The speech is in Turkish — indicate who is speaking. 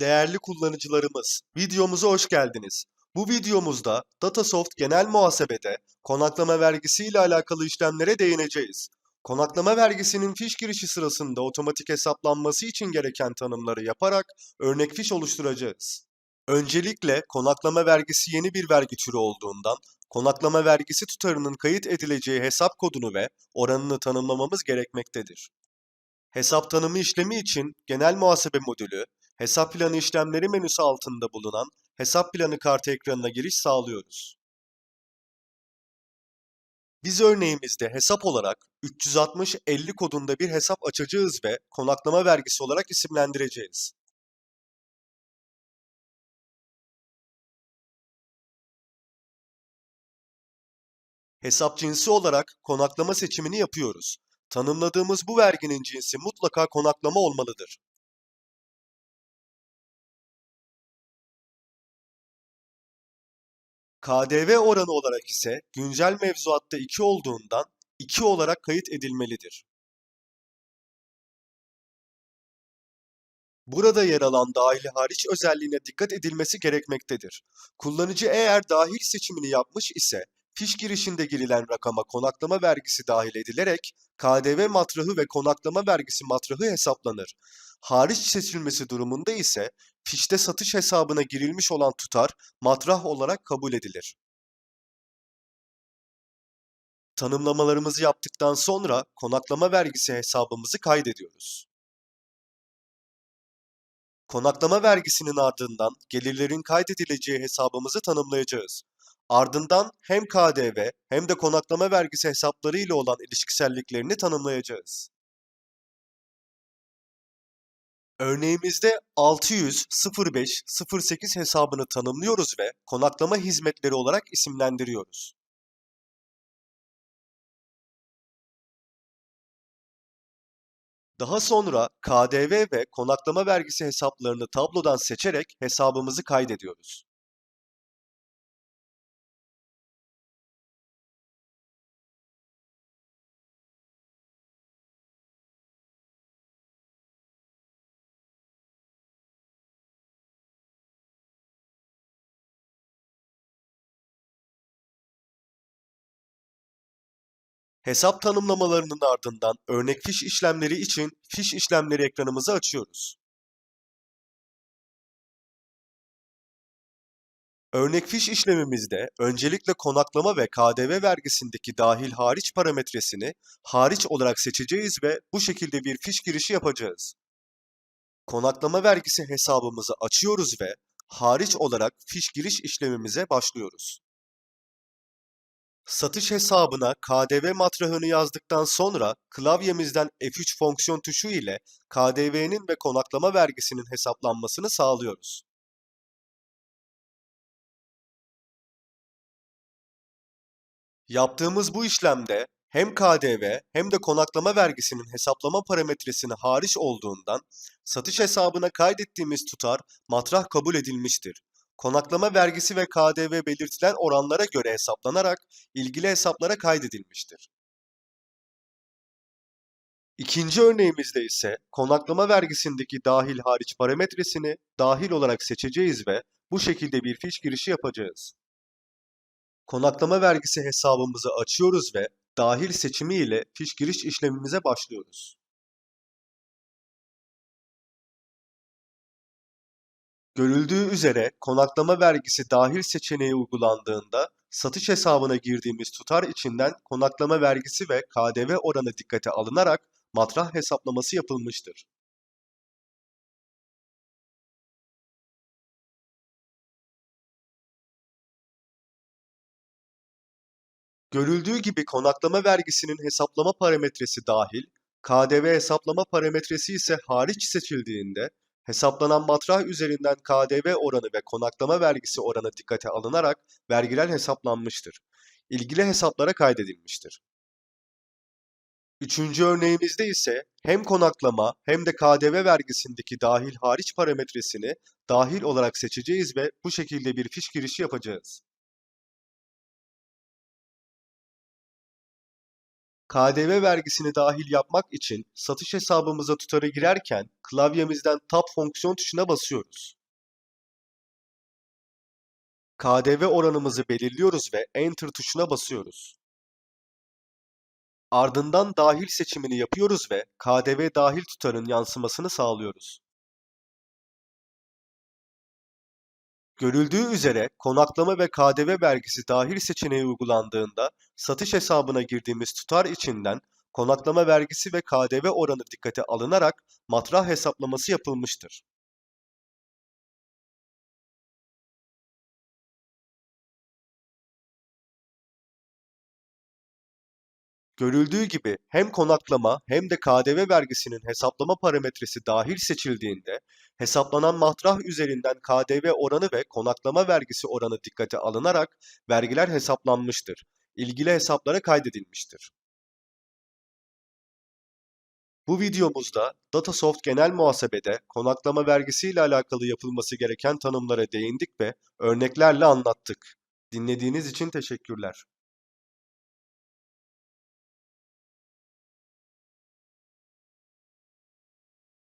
Speaker 1: Değerli kullanıcılarımız, videomuza hoş geldiniz. Bu videomuzda Datasoft Genel Muhasebe'de konaklama vergisi ile alakalı işlemlere değineceğiz. Konaklama vergisinin fiş girişi sırasında otomatik hesaplanması için gereken tanımları yaparak örnek fiş oluşturacağız. Öncelikle konaklama vergisi yeni bir vergi türü olduğundan konaklama vergisi tutarının kayıt edileceği hesap kodunu ve oranını tanımlamamız gerekmektedir. Hesap tanımı işlemi için genel muhasebe modülü, hesap planı işlemleri menüsü altında bulunan hesap planı kartı ekranına giriş sağlıyoruz. Biz örneğimizde hesap olarak 360-50 kodunda bir hesap açacağız ve konaklama vergisi olarak isimlendireceğiz. Hesap cinsi olarak konaklama seçimini yapıyoruz. Tanımladığımız bu verginin cinsi mutlaka konaklama olmalıdır. KDV oranı olarak ise güncel mevzuatta 2 olduğundan 2 olarak kayıt edilmelidir. Burada yer alan dahili hariç özelliğine dikkat edilmesi gerekmektedir. Kullanıcı eğer dahil seçimini yapmış ise fiş girişinde girilen rakama konaklama vergisi dahil edilerek KDV matrahı ve konaklama vergisi matrahı hesaplanır. Hariç seçilmesi durumunda ise fişte satış hesabına girilmiş olan tutar matrah olarak kabul edilir. Tanımlamalarımızı yaptıktan sonra konaklama vergisi hesabımızı kaydediyoruz. Konaklama vergisinin ardından gelirlerin kaydedileceği hesabımızı tanımlayacağız. Ardından hem KDV hem de konaklama vergisi hesapları ile olan ilişkiselliklerini tanımlayacağız. Örneğimizde 600.05.08 hesabını tanımlıyoruz ve konaklama hizmetleri olarak isimlendiriyoruz. Daha sonra KDV ve konaklama vergisi hesaplarını tablodan seçerek hesabımızı kaydediyoruz. Hesap tanımlamalarının ardından örnek fiş işlemleri için fiş işlemleri ekranımızı açıyoruz. Örnek fiş işlemimizde öncelikle konaklama ve KDV vergisindeki dahil hariç parametresini hariç olarak seçeceğiz ve bu şekilde bir fiş girişi yapacağız. Konaklama vergisi hesabımızı açıyoruz ve hariç olarak fiş giriş işlemimize başlıyoruz. Satış hesabına KDV matrahını yazdıktan sonra klavyemizden F3 fonksiyon tuşu ile KDV'nin ve konaklama vergisinin hesaplanmasını sağlıyoruz. Yaptığımız bu işlemde hem KDV hem de konaklama vergisinin hesaplama parametresini hariç olduğundan satış hesabına kaydettiğimiz tutar matrah kabul edilmiştir. Konaklama vergisi ve KDV belirtilen oranlara göre hesaplanarak ilgili hesaplara kaydedilmiştir. İkinci örneğimizde ise konaklama vergisindeki dahil hariç parametresini dahil olarak seçeceğiz ve bu şekilde bir fiş girişi yapacağız. Konaklama vergisi hesabımızı açıyoruz ve dahil seçimi ile fiş giriş işlemimize başlıyoruz. Görüldüğü üzere konaklama vergisi dahil seçeneği uygulandığında satış hesabına girdiğimiz tutar içinden konaklama vergisi ve KDV oranı dikkate alınarak matrah hesaplaması yapılmıştır. Görüldüğü gibi konaklama vergisinin hesaplama parametresi dahil, KDV hesaplama parametresi ise hariç seçildiğinde hesaplanan matrah üzerinden KDV oranı ve konaklama vergisi oranı dikkate alınarak vergiler hesaplanmıştır. İlgili hesaplara kaydedilmiştir. Üçüncü örneğimizde ise hem konaklama hem de KDV vergisindeki dahil hariç parametresini dahil olarak seçeceğiz ve bu şekilde bir fiş girişi yapacağız. KDV vergisini dahil yapmak için satış hesabımıza tutarı girerken klavyemizden Tab fonksiyon tuşuna basıyoruz. KDV oranımızı belirliyoruz ve Enter tuşuna basıyoruz. Ardından dahil seçimini yapıyoruz ve KDV dahil tutarın yansımasını sağlıyoruz. Görüldüğü üzere konaklama ve KDV vergisi dahil seçeneği uygulandığında satış hesabına girdiğimiz tutar içinden konaklama vergisi ve KDV oranı dikkate alınarak matrah hesaplaması yapılmıştır. Görüldüğü gibi hem konaklama hem de KDV vergisinin hesaplama parametresi dahil seçildiğinde hesaplanan matrah üzerinden KDV oranı ve konaklama vergisi oranı dikkate alınarak vergiler hesaplanmıştır. İlgili hesaplara kaydedilmiştir. Bu videomuzda Datasoft Genel Muhasebe'de konaklama vergisi ile alakalı yapılması gereken tanımlara değindik ve örneklerle anlattık. Dinlediğiniz için teşekkürler.